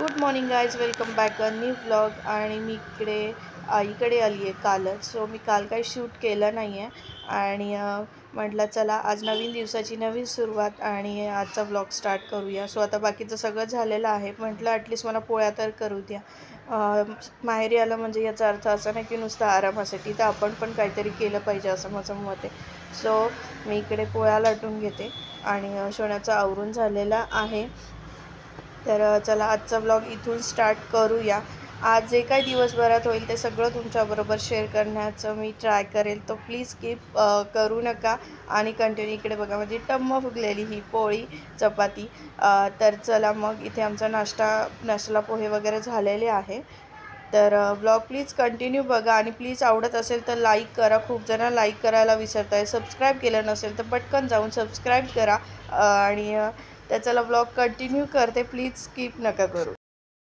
Good morning guys welcome back a new blog आणि मी इकडे आईकडे आली आहे कालच. सो मी काल काही शूट केलं नाही आहे आणि म्हटलं चला आज नवीन दिवसाची नवीन सुरुवात आणि आजचा ब्लॉग स्टार्ट करूया. सो आता बाकीचं सगळं झालेलं आहे. म्हटलं ॲटलिस्ट मला पोळ्या तर करू द्या. माहेरी आलं म्हणजे याचा अर्थ असा नाही की नुसतं आरामासाठी तर आपण पण काहीतरी केलं पाहिजे असं माझं मत आहे. सो मी इकडे पोळ्या लाटून घेते. आणि शोण्याचा आवरून झालेला आहे. तर चला आजचा ब्लॉग इथून स्टार्ट करूया. आज जे काही दिवसभरात होईल ते सगळं तुमच्याबरोबर शेअर करण्याचं मी ट्राय करेल. तो प्लीज स्किप करू नका आणि कंटिन्यू इकडे बघा. म्हणजे टम्म फुगलेली ही पोळी चपाती. तर चला मग इथे आमचा नाश्ता नाश्त्याला पोहे वगैरे झालेले आहे. तर ब्लॉग प्लीज कंटिन्यू बघा आणि प्लीज आवडत असेल तर लाईक करा. खूप जण लाईक करायला विसरताय सबस्क्राईब केलं नसेल तर पटकन जाऊन सबस्क्राईब करा. आणि तर चला ब्लॉग कंटिन्यू करते. प्लीज स्किप नका करू.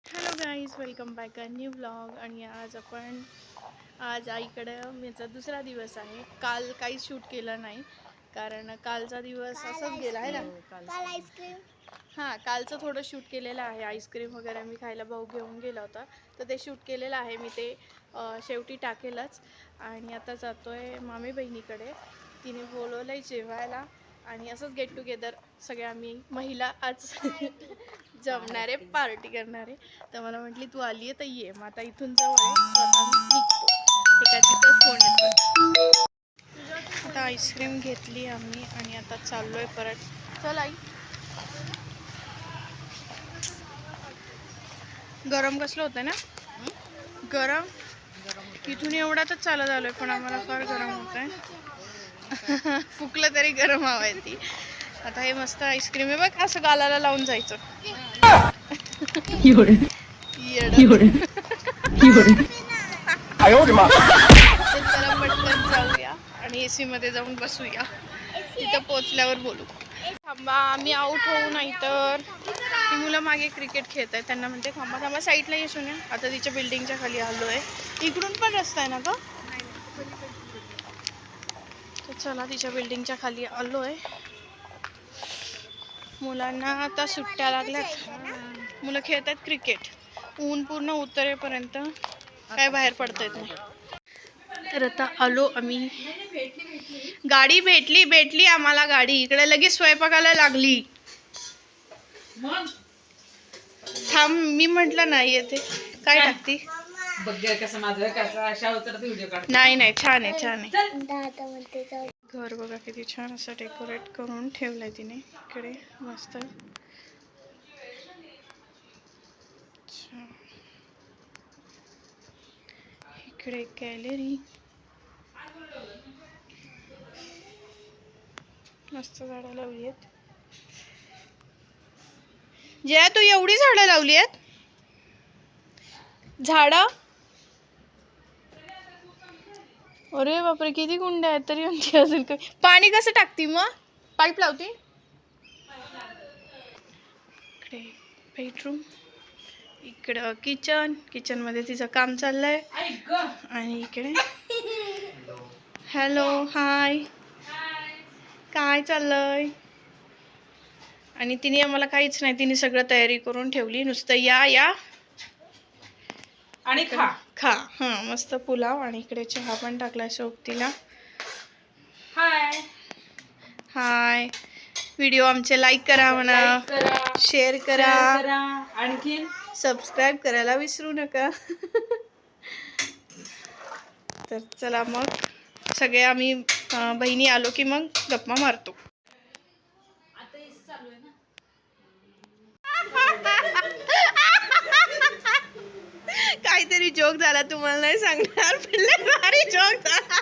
Hello guys welcome back a new blog आणि आज आपण आज आईकडं माझा दुसरा दिवस आहे. काल काहीच शूट केलं नाही. कारण कालचा दिवस असाच गेला आहे ना? काल आईस्क्रीम हां कालचं थोडं शूट केलेलं आहे. आईस्क्रीम वगैरे मी खायला भाऊ घेऊन गेला होता. तर ते शूट केलेलं आहे. मी ते शेवटी टाकेलच. आणि आता जातो आहे मामी बहिणीकडे. तिने बोलवलं आहे जेवायला. आणि असंच गेट टुगेदर सगळ्या आम्ही महिला आज जमणार आहे पार्टी करणार. आहे तर मला म्हटली तू आली आहे तर ये. मग आता इथून जवळ आहे आता आईस्क्रीम घेतली आम्ही आणि आता चाललो आहे परत. चल आई. गरम कसलं होतं ना? गरम? इथून एवढ्यातच चालत आलोय पण आम्हाला फार गरम होत आहे फुकलं तरी गरम हवं आहे ती. आता हे मस्त आईस्क्रीम आहे बघ असं गालाला लावून जायचं. चला पटकन जाऊया आणि एसी मध्ये जाऊन बसूया. तिथं पोचल्यावर बोलू. थांबा आम्ही आऊट होऊ नाही तर ती मुलं मागे क्रिकेट खेळत आहेत त्यांना म्हणते थांबा थांबा साईडला येसून या आता तिच्या बिल्डिंगच्या खाली आलो आहे इकडून पण रस्ता आहे ना ग? चला तिच्या बिल्डिंगच्या खाली आलो आहे मुलांना आता सुट्ट्या लागल्यात. मुलं खेळत आहेत क्रिकेट ऊन पूर्ण उतरेपर्यंत काय बाहेर पडता येत नाही. तर आता आलो आम्ही. गाडी भेटली भेटली आम्हाला गाडी. इकडे लगेच स्वयंपाकाला लागली. थांब मी म्हटलं नाही येते. काय टाकती? बघ कसं माझं कसं अशा उतरते व्हिडिओ काढ नाही नाही छान आहे छान आहे. दादा म्हणते जाऊ घर बघा किती छान असं डेकोरेट करून ठेवलंय तिने. इकडे मस्त. अच्छा. इकडे गॅलरी मस्त झाडं लावली आहेत. जया तू एवढी झाडं लावली आहेत? झाडं? अरे बापरे किती कुंड्या आहेत तरी म्हणते अजून काही. पाणी कसं टाकते मग? पाईप लावते? इकडे बेडरूम इकडं किचन किचनमध्ये तिचं काम चाललंय. आणि इकडे हॅलो हाय काय चाललंय? आणि तिने आम्हाला काहीच नाही तिने सगळं तयारी करून ठेवली. नुसतं या या. आणि खा. खा. हां मस्त पुलाव आणि इकडे चहा पण टाकलाय सोबतीला हाय. हाय. व्हिडिओ आमचे लाईक करा म्हणा. शेअर करा. आणखीन? सबस्क्राईब करायला विसरू नका. तर चला मग. सगळे आम्ही बहिणी आलो की मग गप्पा मारतो. काहीतरी जोक झाला तुम्हाला नाही सांगणार पण लय भारी जोक झाला.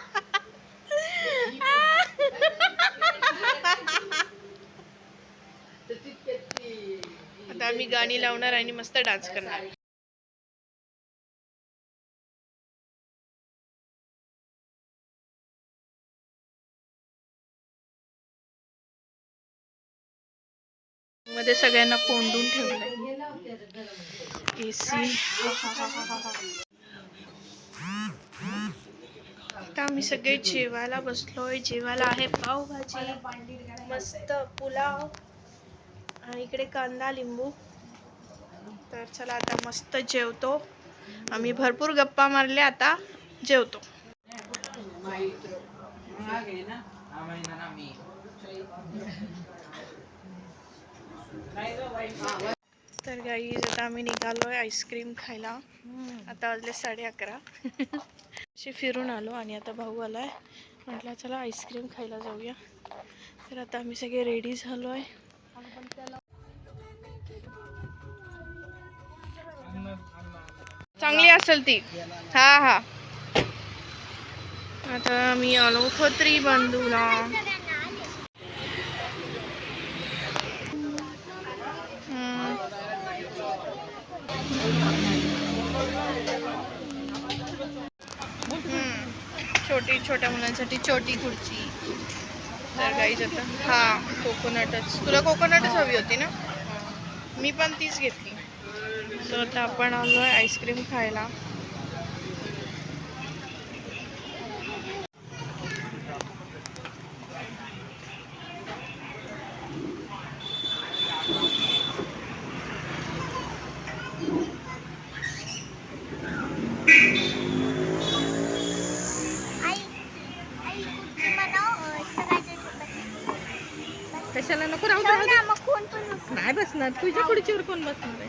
आता आम्ही गाणी लावणार आणि मस्त डान्स करणार. मध्ये सगळ्यांना कोंडून ठेवलं एसी आता आम्ही सगळे जेवायला बसलोय. जेवायला आहे पावभाजी मस्त पुलाव आणि इकडे कांदा लिंबू. तर चला आता मस्त जेवतो. आम्ही भरपूर गप्पा मारल्या आता जेवतो. तर गाई आता आम्ही निघालोय आईस्क्रीम खायला. आता वाजले साडे अकरा. अशी फिरून आलो आणि आता भाऊ आलाय. म्हटलं चला आईस्क्रीम खायला जाऊया. तर आता आम्ही सगळे रेडी झालोय. चांगली असेल ती. हा हा. आता मी आलो खत्री बंधूला. छोटी छोट्या मुलांसाठी छोटी खुर्ची. तर काही आता हा कोकोनटच तुला कोकोनटच हवी होती ना? मी पण तीच घेतली. तर आता आपण आलो आहे आईस्क्रीम खायला. कशाला नको राहू मग कोण पण बसू. नाही बसणार. तुझ्या खुर्चीवर कोण बसणार आहे?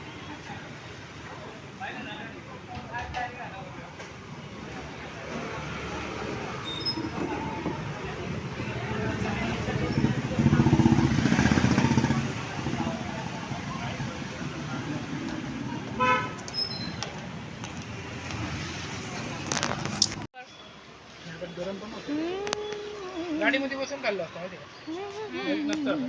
गाडीमध्ये बसून काढलं असतं माहिती का? नसतं.